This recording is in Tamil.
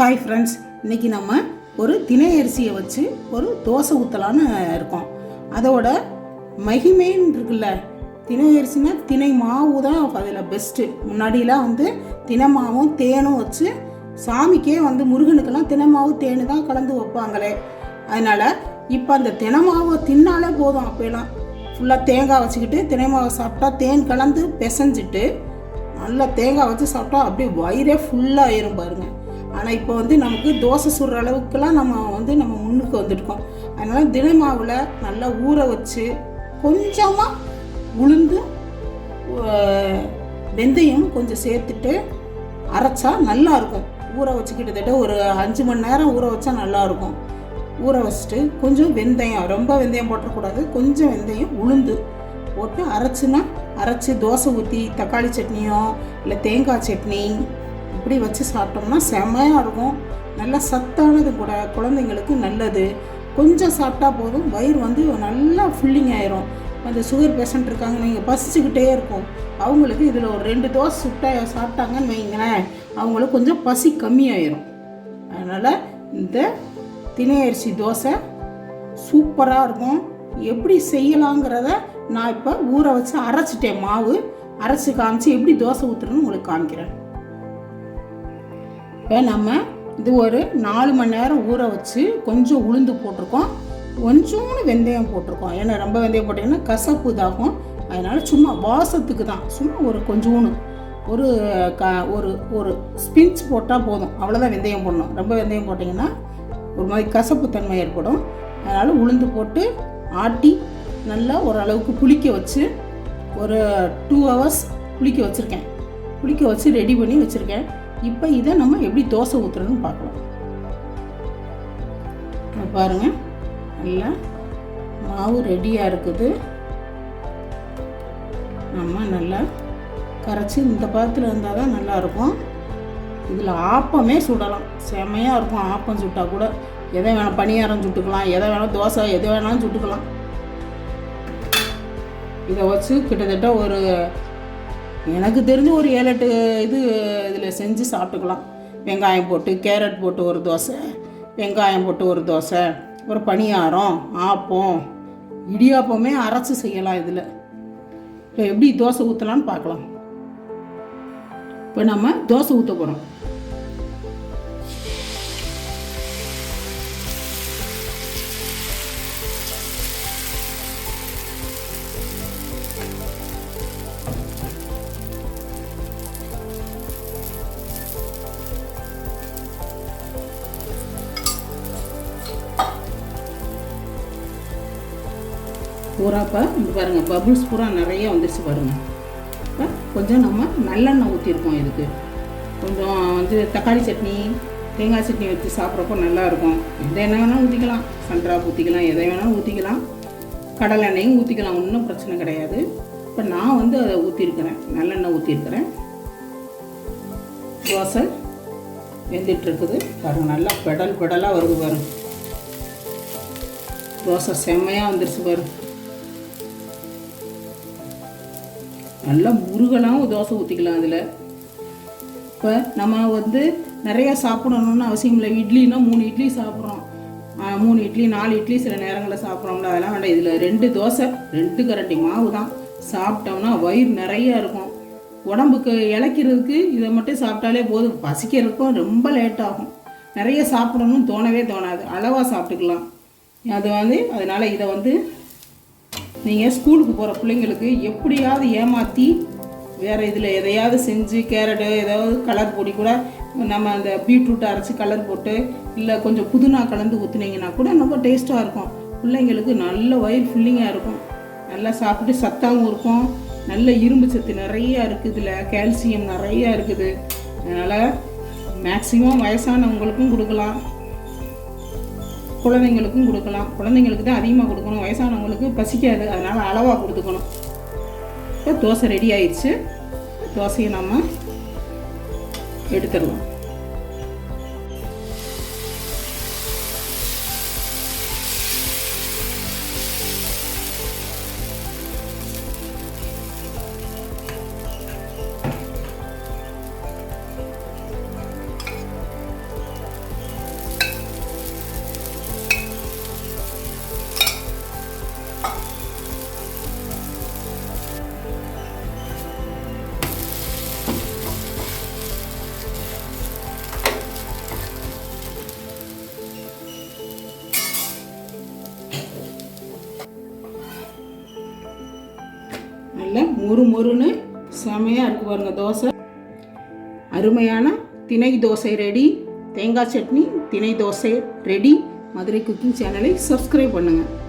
ஹாய் ஃப்ரெண்ட்ஸ் இன்றைக்கி நம்ம ஒரு தினை அரிசியை வச்சு ஒரு தோசை ஊற்றலான்னு இருக்கோம். அதோட மகிமைன்னு இருக்குல்ல தினை அரிசினா தினை மாவு தான் அதில் பெஸ்ட்டு முன்னாடிலாம் வந்து தினமாவும் தேனும் வச்சு சாமிக்கே வந்து முருகனுக்கெல்லாம் திணை மாவு தேனு தான் கலந்து வைப்பாங்களே. அதனால் இப்போ அந்த தினமாவை மாவை தின்னாலே போதும் அப்போலாம் ஃபுல்லாக தேங்காய் வச்சுக்கிட்டு தினை மாவை சாப்பிட்டா தேன் கலந்து பிசைஞ்சிட்டு நல்லா தேங்காய் வச்சு சாப்பிட்டா அப்படியே வயிறே ஃபுல்லாக ஆயிரும் பாருங்கள் ஆனால் இப்போ வந்து நமக்கு தோசை சுடுற அளவுக்குலாம் நம்ம வந்து நம்ம முன்னுக்கு வந்துருக்கோம். அதனால் தினமாவில் நல்லா ஊற வச்சு கொஞ்சமாக உளுந்து வெந்தயம் கொஞ்சம் சேர்த்துட்டு அரைச்சா நல்லாயிருக்கும் ஊற வச்சு கிட்டத்தட்ட ஒரு அஞ்சு மணி நேரம் ஊற வச்சா நல்லாயிருக்கும் ஊற வச்சுட்டு கொஞ்சம் வெந்தயம் ரொம்ப வெந்தயம் போட்டக்கூடாது. கொஞ்சம் வெந்தயம் உளுந்து போட்டு அரைச்சின்னா அரைச்சி தோசை ஊற்றி தக்காளி சட்னியோ இல்லை தேங்காய் சட்னி இப்படி வச்சு சாப்பிட்டோம்னா செமையாக இருக்கும். நல்லா சத்தானது கூட குழந்தைங்களுக்கு நல்லது. கொஞ்சம் சாப்பிட்டா போதும் வயிறு வந்து நல்லா ஃபில்லிங் ஆயிரும். அந்த சுகர் பேஷண்ட் இருக்காங்க நீங்கள் பசிச்சுக்கிட்டே இருக்கும். அவங்களுக்கு இதில் ஒரு ரெண்டு தோசை சுட்டா சாப்பிட்டாங்கன்னு வைங்களேன் அவங்களுக்கு கொஞ்சம் பசி கம்மியாயிரும். அதனால் இந்த திணை அரிசி தோசை சூப்பராக இருக்கும். எப்படி செய்யலாங்கிறத நான் இப்போ ஊற வச்சு அரைச்சிட்டேன் மாவு. அரைச்சி காமிச்சு எப்படி தோசை ஊற்றுறேன்னு உங்களுக்கு காமிக்கிறேன். இப்போ நம்ம இது ஒரு நாலு மணி நேரம் ஊற வச்சு கொஞ்சம் உளுந்து போட்டிருக்கோம். கொஞ்சோண்டு வெந்தயம் போட்டிருக்கோம். ஏன்னா ரொம்ப வெந்தயம் போட்டிங்கன்னா கசப்பு இதாகும். அதனால் சும்மா வாசத்துக்கு தான். சும்மா ஒரு கொஞ்சோண்டு. ஒரு க ஒரு ஒரு ஸ்பின்ச் போட்டால் போதும். அவ்வளோதான் வெந்தயம் போடணும். ரொம்ப வெந்தயம் போட்டிங்கன்னா ஒரு மாதிரி கசப்பு தன்மை ஏற்படும். அதனால் உளுந்து போட்டு ஆட்டி நல்லா ஓரளவுக்கு புளிக்க வச்சு ஒரு டூ ஹவர்ஸ் புளிக்க வச்சுருக்கேன். புளிக்க வச்சு ரெடி பண்ணி வச்சுருக்கேன். இப்போ இதை நம்ம எப்படி தோசை ஊற்றுறதுன்னு பார்க்கலாம். இங்க பாருங்க. நல்லா மாவு ரெடியாக இருக்குது. நம்ம நல்லா கரைச்சி இந்த பதத்தில் இருந்தால் தான் நல்லாயிருக்கும் இதில் ஆப்பமே சுடலாம். செமையாக இருக்கும் ஆப்பம் சுட்டால் கூட. எதை வேணால் பணியாரம் சுட்டுக்கலாம். எதை வேணால் தோசை எதை வேணாலும் சுட்டுக்கலாம். இதை வச்சு கிட்டத்தட்ட ஒரு எனக்கு தெரிஞ்சு ஒரு ஏழு எட்டு இது இதில் செஞ்சு சாப்பிட்டுக்கலாம். வெங்காயம் போட்டு கேரட் போட்டு ஒரு தோசை வெங்காயம் போட்டு ஒரு தோசை ஒரு பணியாரம் ஆப்பம் இடியாப்பமே அரைச்சி செய்யலாம் இதில். இப்போ எப்படி தோசை ஊற்றலான்னு பார்க்கலாம். இப்போ நம்ம தோசை ஊற்ற போகிறோம் பூரா இப்போ பாருங்கள் பபுள்ஸ் பூரா நிறைய வந்துருச்சு பாருங்கள் இப்போ கொஞ்சம் நம்ம நல்லெண்ணெய் ஊற்றிருக்கோம் இதுக்கு. கொஞ்சம் வந்து தக்காளி சட்னி தேங்காய் சட்னி வச்சு சாப்பிட்றப்போ நல்லாயிருக்கும். எந்த எண்ணெய் வேணாலும் ஊற்றிக்கலாம் சன்ட்ராப் ஊற்றிக்கலாம் எதை வேணாலும் ஊற்றிக்கலாம் கடலை எண்ணெயும் ஊற்றிக்கலாம் ஒன்றும் பிரச்சனை கிடையாது. இப்போ நான் வந்து அதை ஊற்றிருக்கிறேன் நல்லெண்ணெய் ஊற்றிருக்கிறேன் தோசை வெந்துட்டுருக்குது. பாருங்கள் நல்லா பெடல் பெடலாக வருது பாருங்க. தோசை செம்மையாக வந்துருச்சு பாரு நல்லா முருகலாம் தோசை ஊற்றிக்கலாம் அதில். இப்போ நம்ம வந்து நிறையா சாப்பிடணும்னு அவசியம் இல்லை. இட்லினா மூணு இட்லி சாப்பிட்றோம். மூணு இட்லி நாலு இட்லி சில நேரங்களில் சாப்பிட்றோம்ல. அதெல்லாம் வேண்டாம். இதில் ரெண்டு தோசை ரெண்டு கரண்டி மாவு தான் சாப்பிட்டோம்னா வயிறு நிறையா இருக்கும். உடம்புக்கு இளைக்கிறதுக்கு இதை மட்டும் சாப்பிட்டாலே போதும். பசிக்கிறதுக்கும் ரொம்ப லேட் ஆகும். நிறைய சாப்பிடணும்னு தோணவே தோணாது. அளவாக சாப்பிட்டுக்கலாம். அது வந்து அதனால் இதை வந்து நீங்கள் ஸ்கூலுக்கு போகிற பிள்ளைங்களுக்கு எப்படியாவது ஏமாற்றி வேறு இதில் எதையாவது செஞ்சு கேரட்டு ஏதாவது கலர் பொடி கூட நம்ம அந்த பீட்ரூட் அரைச்சி கலர் போட்டு இல்லை கொஞ்சம் புதினா கலந்து ஊற்றுனீங்கன்னா கூட ரொம்ப டேஸ்ட்டாக இருக்கும். பிள்ளைங்களுக்கு நல்ல வயிறு ஃபில்லிங்காக இருக்கும். நல்லா சாப்பிட்டு சத்தாகவும் இருக்கும். நல்ல இரும்பு சத்து நிறையா இருக்குது இதில். கால்சியம் நிறையா இருக்குது. அதனால் மேக்ஸிமம் வயசானவங்களுக்கும் கொடுக்கலாம். குழந்தைங்களுக்கும் கொடுக்கலாம். குழந்தைங்களுக்கு தான் அதிகமாக கொடுக்கணும். வயசானவங்களுக்கு பசிக்காது. அதனால் அளவாக கொடுத்துக்கணும். இப்போ தோசை ரெடி ஆயிடுச்சு. தோசையை நம்ம எடுத்துடலாம். மொறு மொறுன்னு செமையாக இருக்கு பாருங்கள் தோசை. அருமையான திணை தோசை ரெடி. தேங்காய் சட்னி திணை தோசை ரெடி. மதுரை குக்கிங் சேனலை சப்ஸ்கிரைப் பண்ணுங்கள்